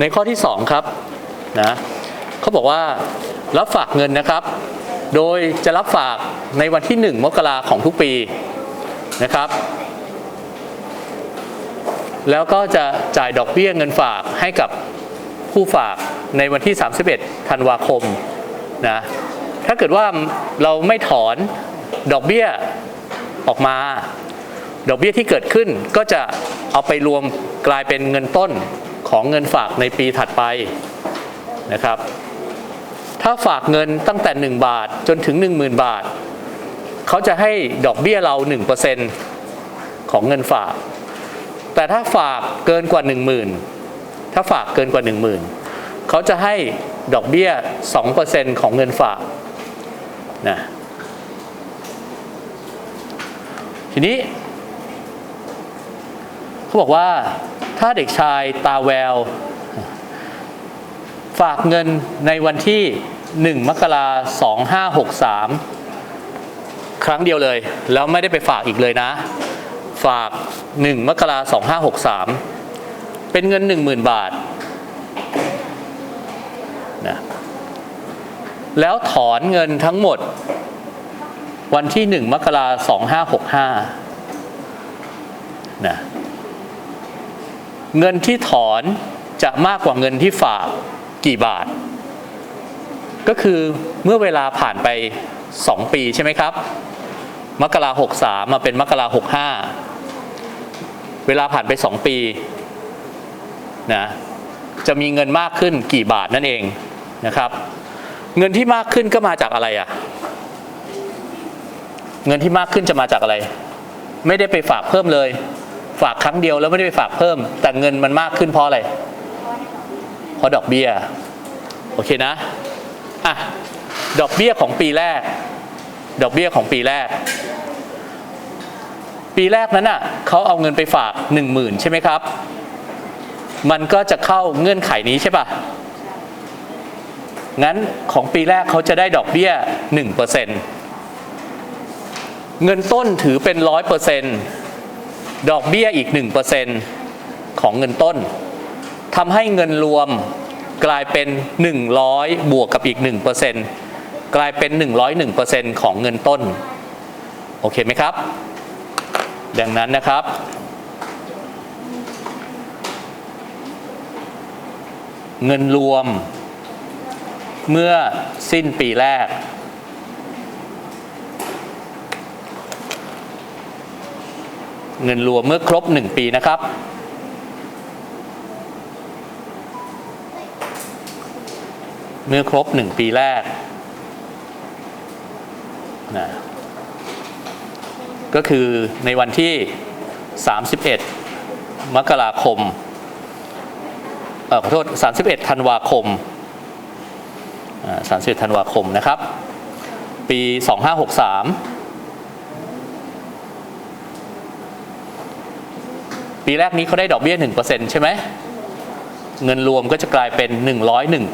ในข้อที่ 2 ครับนะเขาบอกว่ารับฝากเงินนะครับ โดยจะรับฝากในวันที่ 1 มกราของทุกปีนะครับ แล้วก็จะจ่ายดอกเบี้ยเงินฝากให้กับผู้ฝากในวันที่ 31 ธันวาคมนะถ้าเกิดว่าเราไม่ถอนดอกเบี้ยออกมา ดอกเบี้ยที่เกิดขึ้นก็จะเอาไปรวมกลายเป็นเงินต้น ของเงินฝากในปีถัดไปนะครับ ถ้าฝากเงินตั้งแต่ 1 บาทจนถึง 10,000 บาท เขาจะให้ดอกเบี้ยเรา 1%ของเงินฝาก แต่ถ้าฝากเกินกว่า 10,000 ถ้าฝากเกินกว่า 10,000 เขาจะให้ดอกเบี้ย 2%ของเงินฝากนะทีนี้เขาบอกว่า ถ้าเด็กชายตาแวว ฝากเงินในวันที่ 1 มกราสองห้าหกสามครั้งเดียวเลย แล้วไม่ได้ไปฝากอีกเลยนะ ฝาก 1 มกราสองห้าหกสามเป็นเงิน 10,000 บาทนะแล้วถอนเงินทั้งหมด วันที่ 1 มกราสองห้าหกห้านะ เงินที่ถอนจะมากกว่าเงินที่ฝากกี่บาท ก็คือเมื่อเวลาผ่านไป 2 ปีใช่ไหมครับ มกราหกสามมาเป็นมกราหกห้าเวลาผ่านไป 2 ปีนะจะมีเงินมากขึ้นกี่บาทนั่นเองนะครับ เงินที่มากขึ้นก็มาจากอะไรอะ่ะ เงินที่มากขึ้นจะมาจากอะไร ไม่ได้ไปฝากเพิ่มเลย ฝากครั้งเดียวแล้วไม่ได้ไปฝากเพิ่ม แต่เงินมันมากขึ้นเพราะอะไรเพราะดอกเบี้ยโอเคนะอะดอกเบี้ยของปีแรก ดอกเบี้ยของปีแรก ปีแรกนั้นน่ะเขาเอาเงินไปฝากหนึ่งหมื่นใช่ไหมครับ มันก็จะเข้าเงื่อนไขนี้ใช่ปะงั้นของปีแรกเขาจะได้ดอกเบี้ยหนึ่งเปอร์เซนต์เงินต้นถือเป็นร้อยเปอร์เซนต์ ดอกเบี้ยอีก 1%ของเงินต้นทำให้เงินรวมกลายเป็น 100 บวกกับอีก 1%กลายเป็น 101%ของเงินต้น โอเคไหมครับ ดังนั้นนะครับ เงินรวมเมื่อสิ้นปีแรก เงินรวมเมื่อครบ 1 ปีนะครับ เมื่อครบ 1 ปีแรกนะก็คือในวันที่ 31 มกราคมเออขอโทษ 31 ธันวาคมอ่า31 ธันวาคมนะครับ ปี 2563 ปีแรกนี้เขาได้ดอกเบี้ย 1%ใช่ไหม เงินรวมก็จะกลายเป็น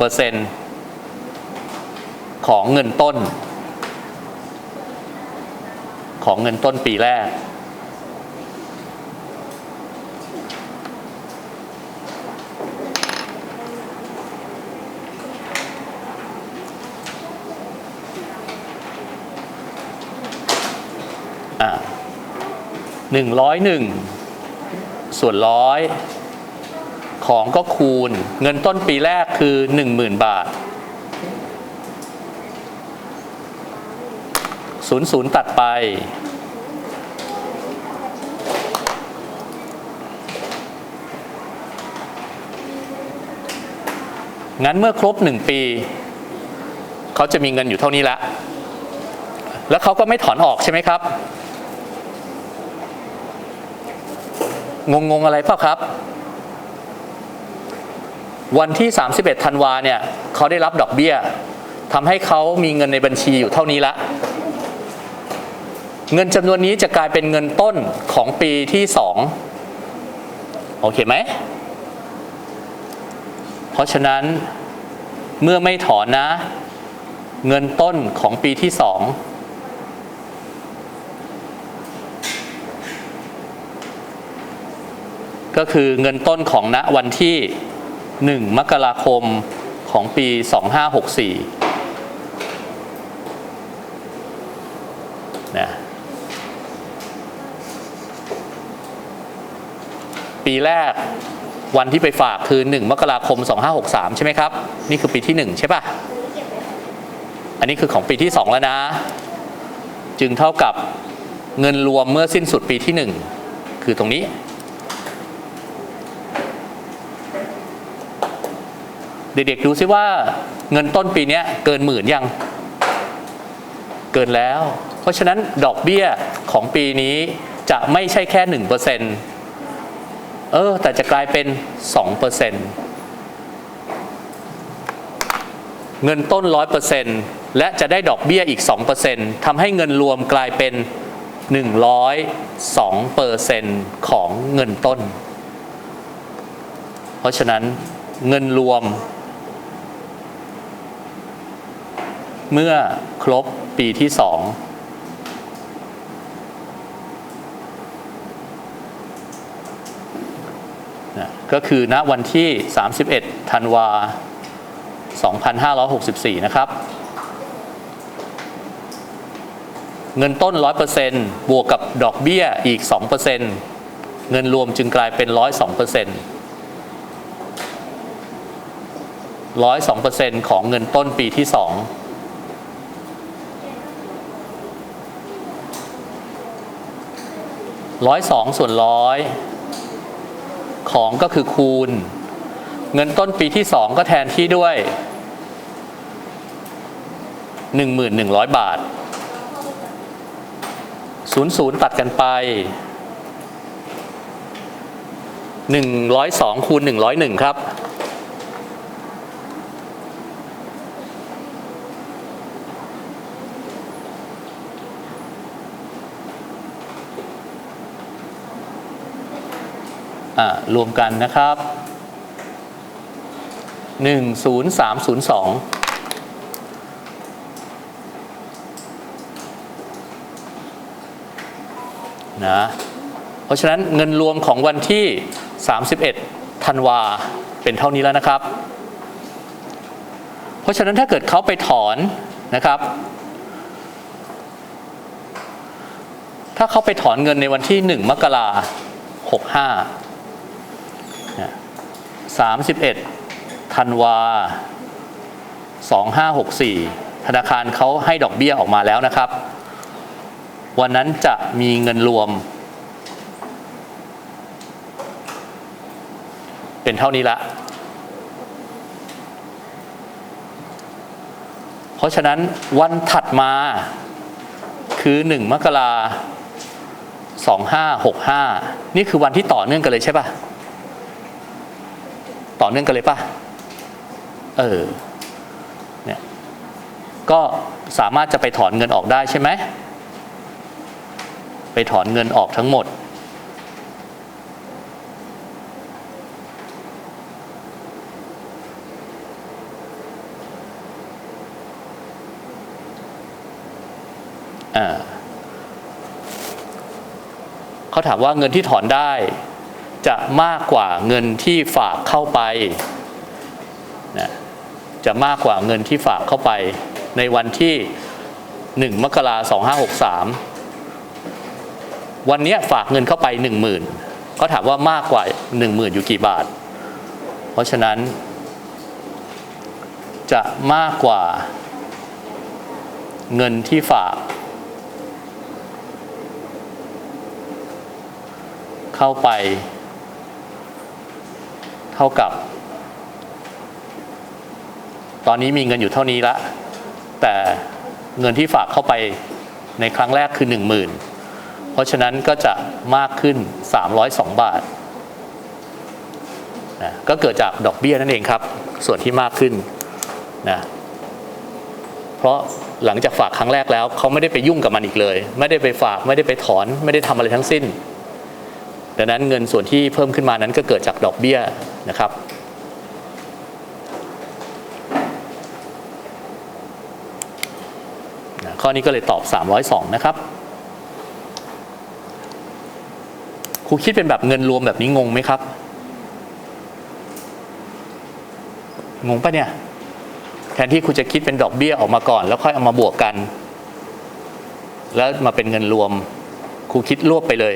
101%ของเงินต้น ของเงินต้นปีแรก อ่าหนึ่งร้อยหนึ่ง ส่วนร้อยของก็คูณ เงินต้นปีแรกคือ 10,000 บาทศูนย์ศูนย์ตัดไป งั้นเมื่อครบ 1 ปี เขาจะมีเงินอยู่เท่านี้ละ แล้วเขาก็ไม่ถอนออกใช่ไหมครับ งงงๆอะไรเปล่าครับ วันที่ 31ธันวาเนี่ยเขาได้รับดอกเบี้ยทำให้เขามีเงินในบัญชีอยู่เท่านี้ละเงินจำนวนนี้จะกลายเป็นเงินต้นของปีที่2โอเคไหม เพราะฉะนั้นเมื่อไม่ถอนนะ เงินต้นของปีที่2 ก็คือเงินต้นของณวันที่ 1 มกราคมของปี 2564นะปีแรกวันที่ไปฝากคือ 1 มกราคม 2563 ใช่ไหมครับ นี่คือปีที่ 1 ใช่ปะอันนี้คือของปีที่ 2 แล้วนะ จึงเท่ากับเงินรวมเมื่อสิ้นสุดปีที่ 1 คือตรงนี้ เด็กๆดูซิว่าเงินต้นปีนี้เกินหมื่นยัง เกินแล้ว เพราะฉะนั้นดอกเบี้ยของปีนี้จะไม่ใช่แค่หนึ่งเปอร์เซ็นเออ แต่จะกลายเป็นสองเปอร์เซ็นเงินต้นร้อยเปอร์เซ็นและจะได้ดอกเบี้ยอีกสองเปอร์เซ็นทำให้เงินรวมกลายเป็นหนึ่งร้อยสองเปอร์เซ็นของเงินต้น เพราะฉะนั้นเงินรวม เมื่อครบปีที่สองก็คือณวันที่ 31 ธันวา 2564 นะครับ เงินต้น 100%บวกกับดอกเบี้ยอีก 2%เงินรวมจึงกลายเป็น 102% 102%ของเงินต้นปีที่ 2 ร้อยสองส่วนร้อยของก็คือคูณ เงินต้นปีที่สองก็แทนที่ด้วยหนึ่งหมื่นหนึ่งร้อยบาทศูนย์ศูนย์ตัดกันไปหนึ่งร้อยสองคูณหนึ่งร้อยหนึ่งครับ รวมกันนะครับ 10302นะเพราะฉะนั้นเงินรวมของวันที่ 31 ธันวาเป็นเท่านี้แล้วนะครับ เพราะฉะนั้นถ้าเกิดเขาไปถอนนะครับ ถ้าเขาไปถอนเงินในวันที่ 1 มกราหกห้า สามสิบเอ็ดธันวาสองห้าหกสี่ธนาคารเขาให้ดอกเบี้ยออกมาแล้วนะครับ วันนั้นจะมีเงินรวม เป็นเท่านี้ละ เพราะฉะนั้นวันถัดมาคือ 1 มกราสองห้าหกห้านี่คือวันที่ต่อเนื่องกันเลยใช่ปะ ต่อเนื่องกันเลยป่ะ เออ เนี่ย ก็สามารถจะไปถอนเงินออกได้ใช่ไหม ไปถอนเงินออกทั้งหมด อ่าเขาถามว่าเงินที่ถอนได้ จะมากกว่าเงินที่ฝากเข้าไปนะจะมากกว่าเงินที่ฝากเข้าไป ในวันที่ 1 มกราสองห้าหกสามวันนี้ฝากเงินเข้าไป 1 0,000เขาถามว่ามากกว่า 1 0,000 อยู่กี่บาท เพราะฉะนั้น จะมากกว่า เงินที่ฝาก เข้าไป เท่ากับ ตอนนี้มีเงินอยู่เท่านี้ละ แต่เงินที่ฝากเข้าไปในครั้งแรกคือ 10,000 เพราะฉะนั้นก็จะมากขึ้น 302 บาทนะก็เกิดจากดอกเบี้ยนั่นเองครับ ส่วนที่มากขึ้นนะเพราะหลังจากฝากครั้งแรกแล้ว เขาไม่ได้ไปยุ่งกับมันอีกเลย ไม่ได้ไปฝากไม่ได้ไปถอน ไม่ได้ทำอะไรทั้งสิ้น ดังนั้นเงินส่วนที่เพิ่มขึ้นมานั้นก็เกิดจากดอกเบี้ยนะครับข้อนี้ก็เลยตอบ 302 นะครับครูคิดเป็นแบบเงินรวมแบบนี้งงไหมครับ งงปะเนี่ย แทนที่คุณจะคิดเป็นดอกเบี้ยออกมาก่อน แล้วค่อยเอามาบวกกัน แล้วมาเป็นเงินรวมครูคิดรวบไปเลย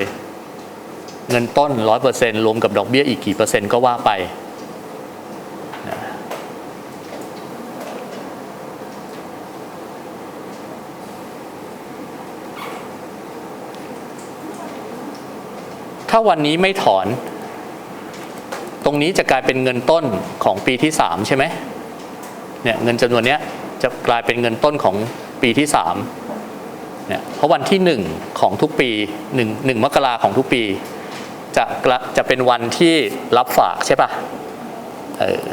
เงินต้นร้อยเปอร์เซ็นรวมกับดอกเบี้ยอีกกี่เปอร์เซ็นต์ก็ว่าไป ถ้าวันนี้ไม่ถอน ตรงนี้จะกลายเป็นเงินต้นของปีที่สามใช่ไหมเนี่ยเงินจำนวนเนี้ยจะกลายเป็นเงินต้นของปีที่สามเนี่ยเพราะวันที่หนึ่งของทุกปีหนึ่งหนึ่งมกราของทุกปี จะจะเป็นวันที่รับฝากใช่ปะเออ